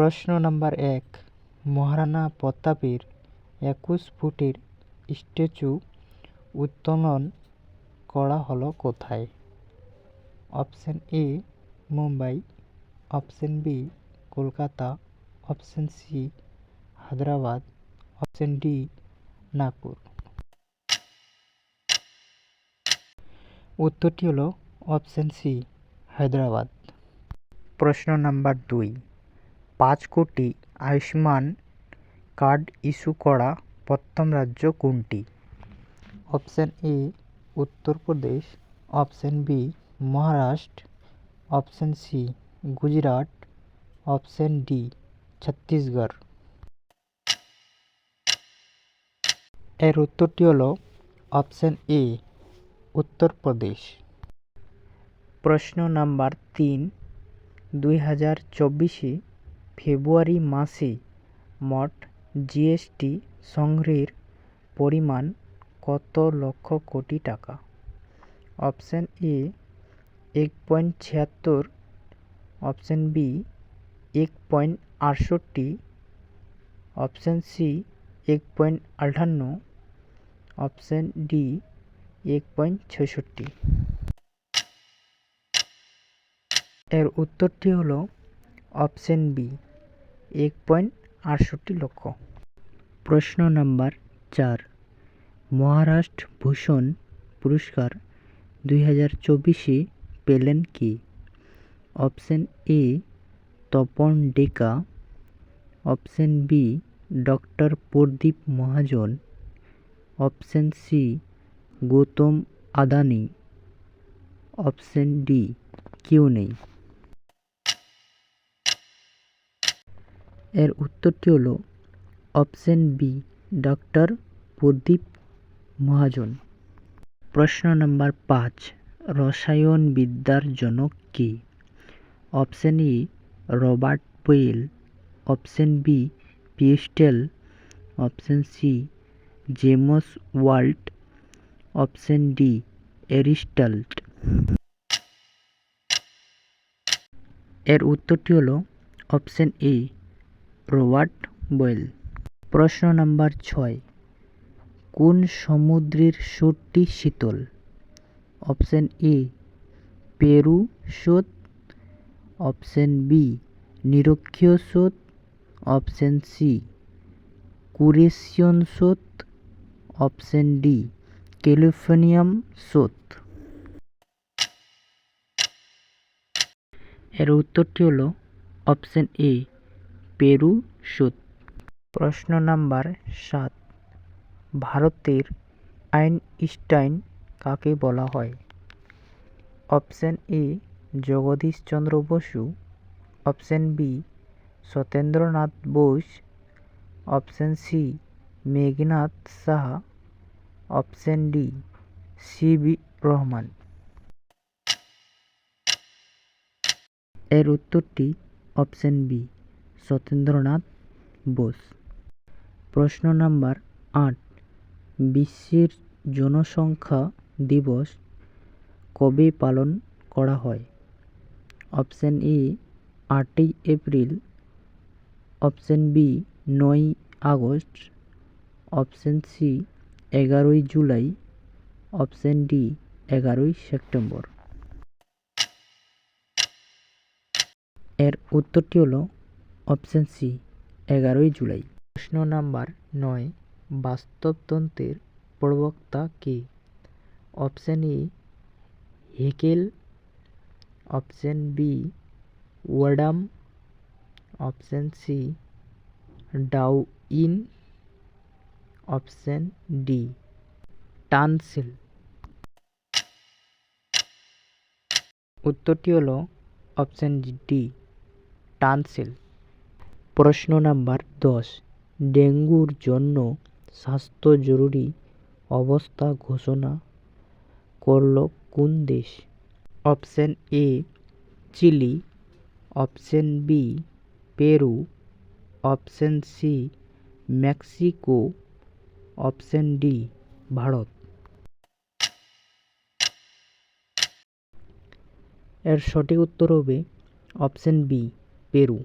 প্রশ্ন নাম্বার এক। মহারানা প্রতাপের একুশ ফুটের স্ট্যাচু উত্তোলন করা হলো কোথায়? Option A, Mumbai. Option B, Kolkata. Option C, Hyderabad. Option D, Nagpur. উত্তরটি হলো অপশান সি, হায়দ্রাবাদ। প্রশ্ন নাম্বার দুই। পাঁচ কোটি আয়ুষ্মান কার্ড ইস্যু করা প্রথম রাজ্য কোনটি? Option A Uttar Pradesh option B, Maharashtra. Option C, Gujarat. Option D, Chhattisgarh. এর উত্তরটি হলো অপশান এ উত্তরপ্রদেশ প্রশ্ন নাম্বার তিন, দুই হাজার চব্বিশে ফেব্রুয়ারি মাসে মোট জিএসটি সংগ্রহের পরিমাণ কত লক্ষ কোটি টাকা? অপশান এ, এক পয়েন্ট ছিয়াত্তর। অপশান বি, এক পয়েন্ট আটষট্টি। অপশান সি, এক পয়েন্ট আটান্ন। অপশান ডি, এক পয়েন্ট ছেষট্টি। এর উত্তরটি হলো অপশান বি। এক পয়েন্ট আটষট্টি লক্ষ। প্রশ্ন নাম্বার চার। মহারাষ্ট্র ভূষণ পুরস্কার দুই হাজার চব্বিশে পেলেন কি? Option A Tapan Deka option B, doctor Pradip Mahajan. Option C, Gautam Adani. Option D, কেউ নেই। এর উত্তরটি হলো option B, doctor Pradip Mahajan. প্রশ্ন নাম্বার পাঁচ, রসায়নবিদ্যার জনক কি? Option A, Robert Boyle option B Priestley option C, James Walt. Option D, Aristotle. এর উত্তরটি হলো অপশান এ রবার্ট বয়েল প্রশ্ন নাম্বার ছয়। কোন সমুদ্রের স্রোতটি শীতল? অপশান এ, পেরু স্রোত অপশান বি, নিরক্ষীয় স্রোত অপশান সি কুরেশিয়ান স্রোত অপশান ডি, ক্যালিফোর্নিয়াম স্রোত এর উত্তরটি হলো অপশান এ পেরু স্রোত প্রশ্ন নাম্বার সাত। ভারতের আইনস্টাইন কাকে বলা হয়? Option A Jagadish Chandra Basu. Option B, Satyendranath Bose. Option C, Meghnath Saha. Option D, C B Rahman. এর উত্তরটি অপশান বি। সত্যেন্দ্রনাথ বোস। প্রশ্ন নাম্বার আট। বিশ্বের জনসংখ্যা দিবস কবে পালন করা হয়? অপশান এ, আটই এপ্রিল। অপশান বি, নয়ই আগস্ট। অপশান সি, এগারোই জুলাই। অপশান ডি, এগারোই সেপ্টেম্বর। এর উত্তরটি হলো অপশান সি, এগারোই জুলাই। প্রশ্ন নাম্বার নয় বাস্তবতন্ত্রের প্রবক্তা কে? Option A, Haeckel. Option B ওয়াডাম option C, Darwin. Option D, Tansley. উত্তরটি হলো অপশান ডি, টানসেল। প্রশ্ন নাম্বার দশ। ডেঙ্গুর জন্য স্বাস্থ্য জরুরি অবস্থা ঘোষণা করল কোন দেশ? Option A, Chile. Option B, Peru. Option C, Mexico. Option D, Bharat. এর সঠিক উত্তর হবে অপশান বি, পেরু।